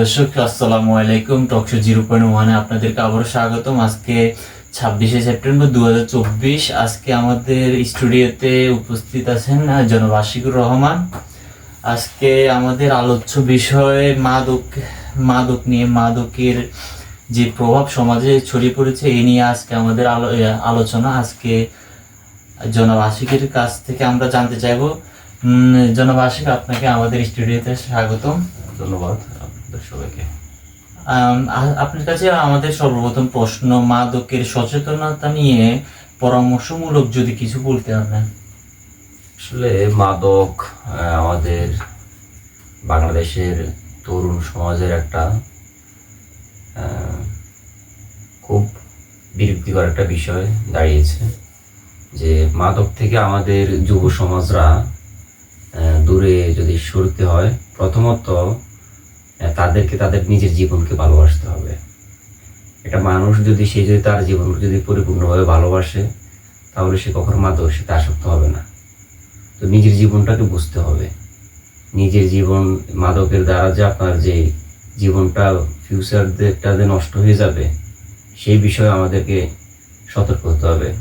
দর্শক, আসসালামু আলাইকুম। টকশো জিরো পয়েন্ট ওয়ানে আপনাদেরকে আবারও স্বাগতম। আজকে ছাব্বিশে সেপ্টেম্বর দু হাজার চব্বিশ। আজকে আমাদের স্টুডিওতে উপস্থিত আছেন জনাব আশিকুর রহমান। আজকে আমাদের আলোচ্য বিষয় মাদক মাদক নিয়ে, মাদকের যে প্রভাব সমাজে ছড়িয়ে পড়েছে, এ নিয়ে আজকে আমাদের আলো আলোচনা। আজকে জনাব আশিকের কাছ থেকে আমরা জানতে চাইব। জনাব আশিক, আপনাকে আমাদের স্টুডিওতে স্বাগতম। ধন্যবাদ। সবাইকে আপনার কাছে আমাদের সর্বপ্রথম প্রশ্ন, মাদকের সচেতনতা নিয়ে পরামর্শমূলক যদি কিছু বলতে পারেন আসলে মাদক আমাদের বাংলাদেশের তরুণ সমাজের একটা খুব বিরক্তিকর একটা বিষয় দাঁড়িয়েছে যে মাদক থেকে আমাদের যুব সমাজরা দূরে যদি সরতে হয়, প্রথমত তাদেরকে, তাদের নিজের জীবনকে ভালোবাসতে হবে। একটা মানুষ যদি, সে যদি তার জীবনকে যদি পরিপূর্ণভাবে ভালোবাসে, তাহলে সে কখনো মাদকের সাথে আসক্ত হবে না। তো নিজের জীবনটাকে বুঝতে হবে। নিজের জীবন মাদকের দ্বারা যে আপনার যে জীবনটা ফিউচারটা যে নষ্ট হয়ে যাবে, সেই বিষয়ে আমাদেরকে সতর্ক হতে হবে।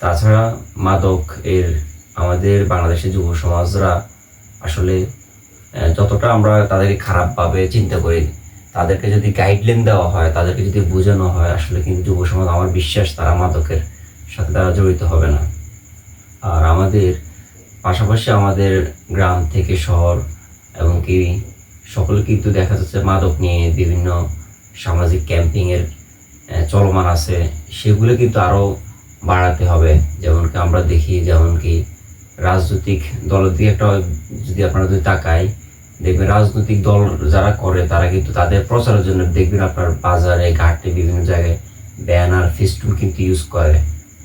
তাছাড়া মাদক এর আমাদের বাংলাদেশের যুব সমাজরা আসলে যতটা আমরা তাদেরকে খারাপভাবে চিন্তা করি, তাদেরকে যদি গাইডলাইন দেওয়া হয়, তাদেরকে যদি বোঝানো হয়, আসলে কিন্তু যুব সমাজ আমার বিশ্বাস, তারা মাদকের সাথে তারা জড়িত হবে না। আর আমাদের পাশাপাশি আমাদের গ্রাম থেকে শহর এবং কি সকলে কিন্তু দেখা যাচ্ছে মাদক নিয়ে বিভিন্ন সামাজিক ক্যাম্পিংয়ের চলমান আছে। সেগুলো কিন্তু আরও বাড়াতে হবে। যেমন কি আমরা দেখি, যেমন কি রাজনৈতিক দলের দিকে একটা যদি আপনারা যদি তাকাই দেখবেন রাজনৈতিক দল যারা করে তারা কিন্তু তাদের প্রচারের জন্য দেখবেন আপনার বাজারে ঘাটে বিভিন্ন জায়গায় ব্যানার ফেস্টুন কিন্তু ইউজ করে।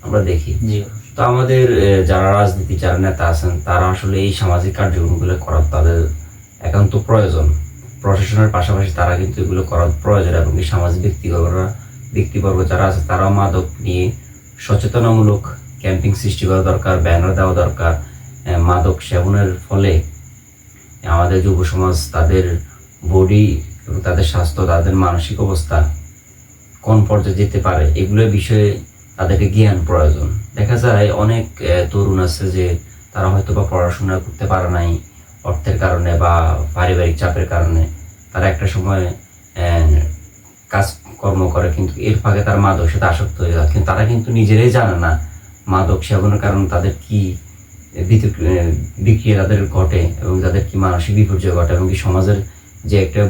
আমরা দেখি। তো আমাদের যারা রাজনীতি যারা নেতা আছেন তারা আসলে এই সামাজিক কার্যক্রমগুলো করার তাদের একান্ত প্রয়োজন। প্রশাসনের পাশাপাশি তারা কিন্তু এগুলো করার প্রয়োজন এবং এই সামাজিক ব্যক্তিবর্গরা ব্যক্তিবর্গ যারা আছে তারাও মাদক নিয়ে সচেতনামূলক ক্যাম্পিং সৃষ্টি করা দরকার ব্যানার দেওয়া দরকার মাদক সেবনের ফলে আমাদের যুব সমাজ তাদের বডি এবং তাদের স্বাস্থ্য, তাদের মানসিক অবস্থা কোন পর্যায়ে যেতে পারে, এগুলোর বিষয়ে তাদেরকে জ্ঞান প্রয়োজন। দেখা যায় অনেক তরুণ আছে যে তারা হয়তো বা পড়াশোনা করতে পারে নাই অর্থের কারণে বা পারিবারিক চাপের কারণে। তারা একটা সময় কাজকর্ম করে কিন্তু এর ফাঁকে তার মাদক সাথে আসক্ত হয়ে যায়। কিন্তু তারা কিন্তু নিজেরাই জানে না মাদক সেবনের কারণে তাদের কি বিতক- বিক্রিয়া তাদের ঘটে এবং তাদের কি মানসিক বিপর্যয় ঘটে এবং কি সমাজের যে একটা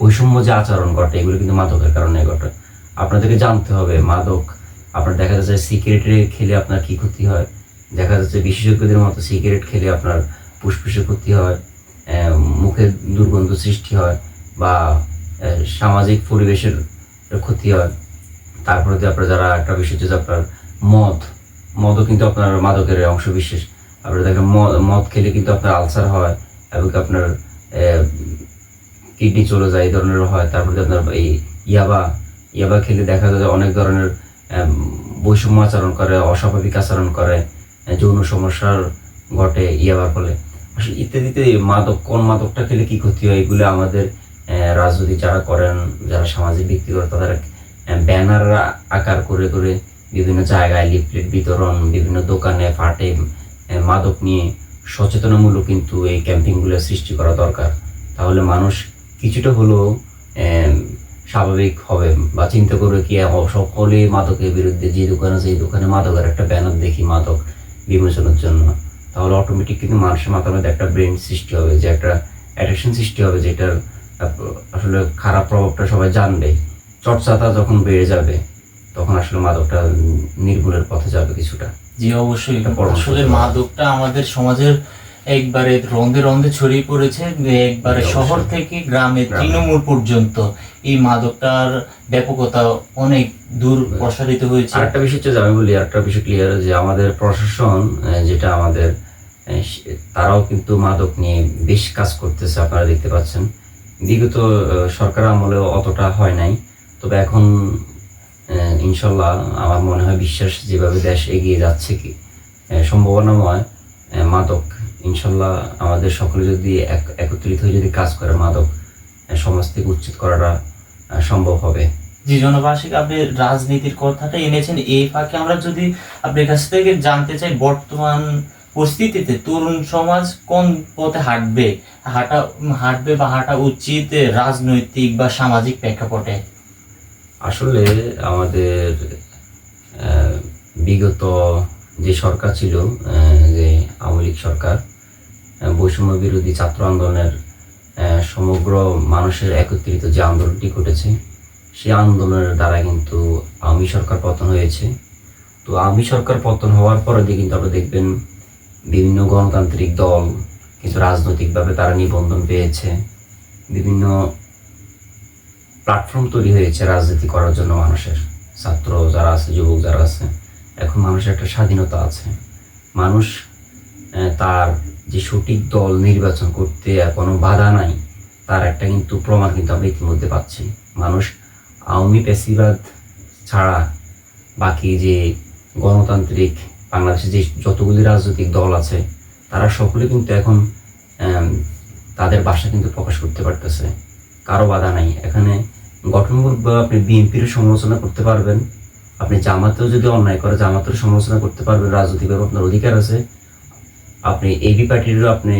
বৈষম্য যে আচরণ ঘটে, এগুলো কিন্তু মাদকের কারণে ঘটে। আপনাদেরকে জানতে হবে, মাদক, আপনার দেখা যাচ্ছে সিগারেটে খেলে আপনার কি ক্ষতি হয়? দেখা যাচ্ছে বিশেষজ্ঞদের মতো সিগারেট খেলে আপনার ফুসফুসে ক্ষতি হয় মুখে দুর্গন্ধ সৃষ্টি হয় বা সামাজিক পরিবেশের ক্ষতি হয়। তারপরে আপনার যারা একটা বিষয় যে আপনার মদ, মদও কিন্তু আপনার মাদকের অংশ বিশেষ আপনার দেখেন মদ খেলে কিন্তু আপনার আলসার হয় এবং আপনার কিডনি চলে যায়, এই ধরনের হয়। তারপরে আপনার এই ইয়াবা ইয়াবা খেলে দেখা যায় অনেক ধরনের বৈষম্য আচরণ করে, অস্বাভাবিক আচরণ করে যৌন সমস্যার ঘটে ইয়াবার ফলে। আসলে ইত্যাদিতে মাদক, কোন মাদকটা খেলে কি ক্ষতি হয় এগুলো আমাদের রাজনীতি যারা করেন, যারা সামাজিক ব্যক্তিগত তাদের ব্যানার আকার করে করে বিভিন্ন জায়গায় লিফলেট বিতরণ, বিভিন্ন দোকানে, ফাটে মাদক নিয়ে সচেতনামূলক কিন্তু এই ক্যাম্পিংগুলো সৃষ্টি করা দরকার। তাহলে মানুষ কিছুটা হলেও স্বাভাবিক হবে বা চিন্তা করবে কি সকলে মাদকের বিরুদ্ধে যে দোকান আছে, এই দোকানে মাদকের একটা ব্যানার দেখি মাদক বিমোচনের জন্য। তাহলে অটোমেটিক কিন্তু মানুষের মাথার মধ্যে একটা ব্রেন সৃষ্টি হবে, যে একটা অ্যাট্রাকশন সৃষ্টি হবে, যেটার আসলে খারাপ প্রভাবটা সবাই জানবে। চর্চাটা যখন বেড়ে যাবে, তখন আসলে মাদকটা নির্মূলের পথে যাবে কিছুটা। জি অবশ্যই। আসলে মাদকটা আমাদের সমাজের একবারে রন্ধে রন্ধে ছড়িয়ে পড়েছে একবারে শহর থেকে গ্রামে। তৃণমূল পর্যন্ত এই মাদকটার ব্যাপকতা অনেক দূর প্রসারিত হয়েছে। আরেকটা বিষয় হচ্ছে আমি বলি আরেকটা বিষয় ক্লিয়ার যে আমাদের প্রশাসন যেটা আমাদের তারাও কিন্তু মাদক নিয়ে বেশ কাজ করতেছে আপনারা দেখতে পাচ্ছেন। বিগত সরকার আমলে অতটা হয় নাই। তবে এখন ইনশাল্লাহ আমার মনে হয় বিশ্বাস যেভাবে দেশ এগিয়ে যাচ্ছে কি সম্ভাবনাময় মাদক, ইনশাল্লাহ আমাদের সকলে যদি এক- একত্রিত হয়ে যদি কাজ করে মাদক সমাজ থেকে উচ্ছেদ করাটা সম্ভব হবে। জি জনবাসিক আপনি রাজনীতির কথাটা এনেছেন। এই ফাঁকে আমরা যদি আপনার কাছ থেকে জানতে চাই, বর্তমান পরিস্থিতিতে তরুণ সমাজ কোন পথে হাঁটবে? হাঁটা, হাঁটবে বা হাঁটা উচিত রাজনৈতিক বা সামাজিক প্রেক্ষাপটে? আসলে আমাদের বিগত যে সরকার ছিল যে আওয়ামী লীগ সরকার বৈষম্য বিরোধী ছাত্র আন্দোলনের সমগ্র মানুষের একত্রিত যে আন্দোলনটি ঘটেছে, সেই আন্দোলনের দ্বারা কিন্তু আওয়ামী সরকার পতন হয়েছে। তো আওয়ামী সরকার পতন হওয়ার পরে দিয়ে কিন্তু আপনারা দেখবেন বিভিন্ন গণতান্ত্রিক দল কিন্তু রাজনৈতিকভাবে তারা নিবন্ধন পেয়েছে। বিভিন্ন প্ল্যাটফর্ম তৈরি হয়েছে রাজনীতি করার জন্য মানুষের। ছাত্র যারা আছে, যুবক যারা আছে, এখন মানুষের একটা স্বাধীনতা আছে। মানুষ তার যে সঠিক দল নির্বাচন করতে কোনো বাধা নাই, তার একটা কিন্তু প্রমাণ কিন্তু আমরা ইতিমধ্যে পাচ্ছি। মানুষ আওয়ামী পেশিবাদ ছাড়া বাকি যে গণতান্ত্রিক বাংলাদেশে যে যতগুলি রাজনৈতিক দল আছে, তারা সকলে কিন্তু এখন তাদের ভাষা কিন্তু প্রকাশ করতে পারতেছে। কারও বাধা নাই। এখানে গঠনমূলকভাবে আপনি বিএনপির সমালোচনা করতে পারবেন। আপনি জামাতেও যদি অন্যায় করে, জামাতের সমালোচনা করতে পারবেন রাজনৈতিকভাবে আপনার অধিকার আছে। আপনি এবি পার্টিরও আপনি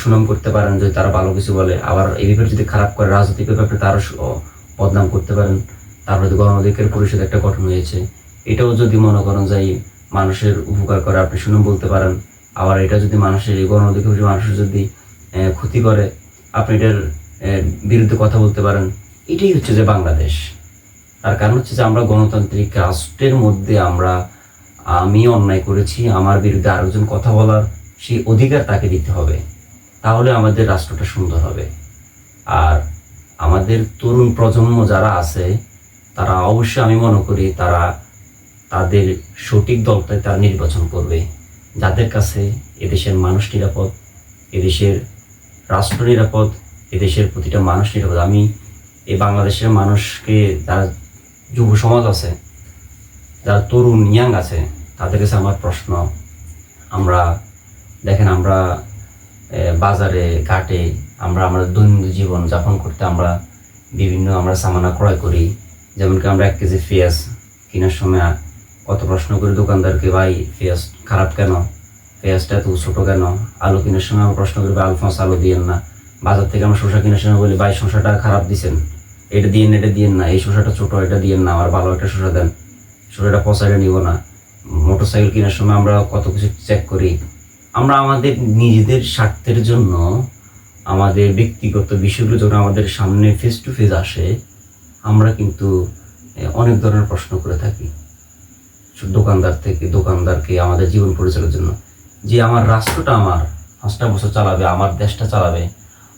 সুনাম করতে পারেন যদি তারা ভালো কিছু বলে। আবার এবি পার্টি যদি খারাপ করে রাজনৈতিকভাবে আপনি তারও বদনাম করতে পারেন। তারপরে গণ অধিকার পরিষদ একটা গঠন হয়েছে, এটাও যদি মনে করেন যে মানুষের উপকার করে আপনি সুনাম বলতে পারেন। আবার এটা যদি মানুষের গণ অধিকার মানুষের যদি ক্ষতি করে, আপনি এটার বিরুদ্ধে কথা বলতে পারেন। এটাই হচ্ছে যে বাংলাদেশ। তার কারণ হচ্ছে যে আমরা গণতান্ত্রিক রাষ্ট্রের মধ্যে আমরা, আমি অন্যায় করেছি, আমার বিরুদ্ধে আরেকজন কথা বলার সেই অধিকার তাকে দিতে হবে। তাহলে আমাদের রাষ্ট্রটা সুন্দর হবে। আর আমাদের তরুণ প্রজন্ম যারা আছে, তারা অবশ্যই আমি মনে করি তারা তাদের সঠিক দলটাই তারা নির্বাচন করবে। যাদের কাছে এদেশের মানুষ নিরাপদ, এদেশের রাষ্ট্র নিরাপদ এদেশের প্রতিটা মানুষ নিরাপদ। আমি এই বাংলাদেশের মানুষকে, যারা যুব সমাজ আছে, যারা তরুণ, ইয়াং আছে, তাদের কাছে আমার প্রশ্ন। আমরা, দেখেন আমরা বাজারে, ঘাটে, আমরা আমাদের দৈনন্দিন জীবন যাপন করতে আমরা বিভিন্ন আমরা সামানা ক্রয় করি। যেমন কি আমরা এক কেজি পেঁয়াজ কেনার সময়, কত প্রশ্ন করি, দোকানদারকে, ভাই, পেঁয়াজ খারাপ কেন? পেঁয়াজটা এত ছোটো কেন? আলু কেনার সময় আমরা প্রশ্ন করি, ভাই আলফান্স আলু দিয়েন না। বাজার থেকে আমরা শসা কেনার সময় বলি, ভাই, শসাটা খারাপ দিছেন। এটা দিয়েন এটা দিয়েন না। এই শসাটা ছোট, এটা দিয়েন না। আমার ভালো একটা শসা দেন। শসাটা পচাইটা নিব না। মোটর সাইকেল কেনার সময় আমরা কত কিছু চেক করি। আমরা আমাদের নিজেদের স্বার্থের জন্য আমাদের ব্যক্তিগত বিষয়গুলো যখন আমাদের সামনে ফেস টু ফেস আসে, আমরা কিন্তু অনেক ধরনের প্রশ্ন করে থাকি। দোকানদার থেকে, দোকানদারকে আমাদের জীবন পরিচালনার জন্য। যে আমার রাষ্ট্রটা আমার, পাঁচটা বছর চালাবে, আমার দেশটা চালাবে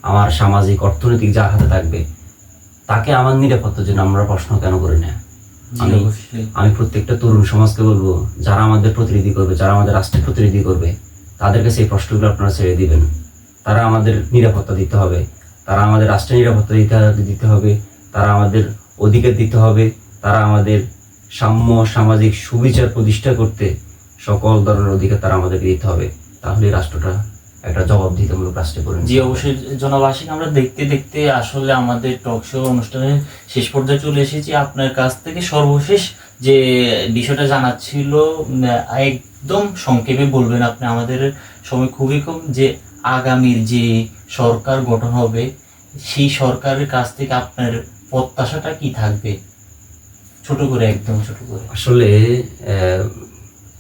আমার সামাজিক অর্থনৈতিক যার হাতে থাকবে তাকে আমার নিরাপত্তার জন্য আমরা প্রশ্ন কেন করি না? আমি- আমি প্রত্যেকটা তরুণ সমাজকে বলব যারা আমাদের প্রতিনিধি করবে যারা আমাদের রাষ্ট্রের প্রতিনিধি করবে তাদের কাছে এই প্রশ্নগুলো আপনারা ছেড়ে দিবেন। তারা আমাদের নিরাপত্তা দিতে হবে তারা আমাদের রাষ্ট্রের নিরাপত্তা দিতে দিতে হবে তারা আমাদের অধিকার দিতে হবে তারা আমাদের সাম্য সামাজিক সুবিচার প্রতিষ্ঠা করতে সকল ধরনের অধিকার তারা আমাদেরকে দিতে হবে। তাহলে রাষ্ট্রটা একটা জবাব জবাবদিহিতামূলক রাষ্ট্রে পরিণত জি। অবশ্যই। জনবাসিক আমরা দেখতে দেখতে আসলে আমাদের টক শো অনুষ্ঠানের শেষ পর্যায়ে চলে এসেছি। আপনার কাছ থেকে সর্বশেষ যে বিষয়টা জানার ছিল একদম সংক্ষেপে বলবেন আপনি আমাদের সময় খুবই কম যে আগামীর যে সরকার গঠন হবে সেই সরকারের কাছ থেকে আপনার প্রত্যাশাটা কি থাকবে? ছোট করে একদম ছোট করে। আসলে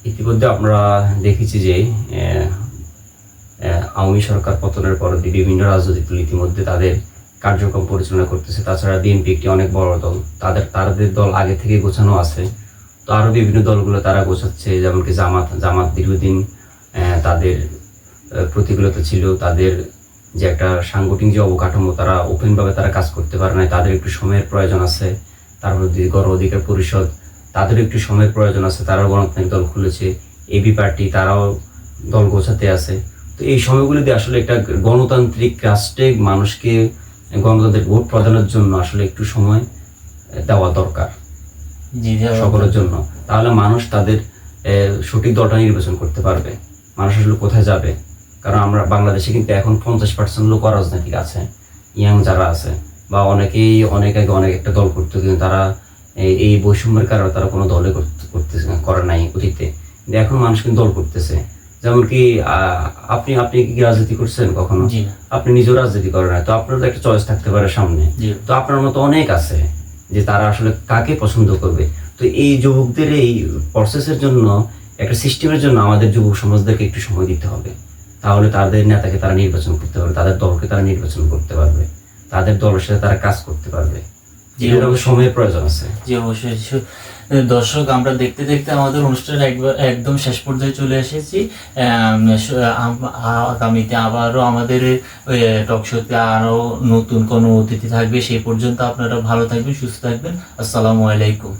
ইতিমধ্যে আমরা দেখেছি যে আওয়ামী সরকার পতনের পর বিভিন্ন রাজনৈতিক দল ইতিমধ্যে তাদের কার্যক্রম পরিচালনা করতেছে। তাছাড়া বিএনপি একটি অনেক বড় দল। তাদের তাদের দল আগে থেকে গোছানো আছে। তো আরও বিভিন্ন দলগুলো তারা গোছাচ্ছে যেমন কি জামাত জামাত দীর্ঘদিন তাদের প্রতিকূলতা ছিল। তাদের যে একটা সাংগঠনিক যে অবকাঠামো, তারা ওপেনভাবে তারা কাজ করতে পারে না তাদের একটু সময়ের প্রয়োজন আছে। তারপর গণ অধিকার পরিষদ, তাদের একটু সময়ের প্রয়োজন আছে। তারাও গণতান্ত্রিক দল খুলেছে। এবি পার্টি তারাও দল গোছাতে আছে। তো এই সময়গুলিতে আসলে একটা গণতান্ত্রিক রাষ্ট্রে মানুষকে গণতান্ত্রিক ভোট প্রদানের জন্য আসলে একটু সময় দেওয়া দরকার সকলের জন্য। তাহলে মানুষ তাদের সঠিক দলটা নির্বাচন করতে পারবে। মানুষ আসলে কোথায় যাবে? কারণ আমরা বাংলাদেশে কিন্তু এখন পঞ্চাশ পার্সেন্ট লোক অরাজনৈতিক আছে ইয়াং যারা আছে বা অনেকেই অনেক আগে অনেক একটা দল করতো কিন্তু তারা এই- বৈষম্যের কারণে তারা কোনো দলে করতে- করতেছে করে নাই অতীতে। কিন্তু এখন মানুষ কিন্তু দল করতেছে। যেমন কি আপনি আপনি কি রাজনীতি করছেন কখনো? আপনি নিজেও রাজনীতি করেন না। তো আপনার তো একটা চয়েস থাকতে পারে সামনে। তো আপনার মতো অনেক আছে যে তারা আসলে কাকে পছন্দ করবে। তো এই যুবকদের এই প্রসেসের জন্য একটা সিস্টেমের জন্য আমাদের যুবক সমাজদেরকে একটু সময় দিতে হবে। তাহলে তাদের নেতাকে তারা নির্বাচন করতে পারবে তাদের দলকে তারা নির্বাচন করতে পারবে তাদের দলের সাথে তারা কাজ করতে পারবে। জি, সময়ের প্রয়োজন আছে। জি অবশ্যই। দর্শক আমরা দেখতে দেখতে আমাদের অনুষ্ঠান একবার একদম শেষ পর্যায়ে চলে এসেছি। আগামীতে আবারও আমাদের টক শোতে আরও নতুন কোনো অতিথি থাকবে। সেই পর্যন্ত আপনারা ভালো থাকবেন সুস্থ থাকবেন। আসসালামু আলাইকুম।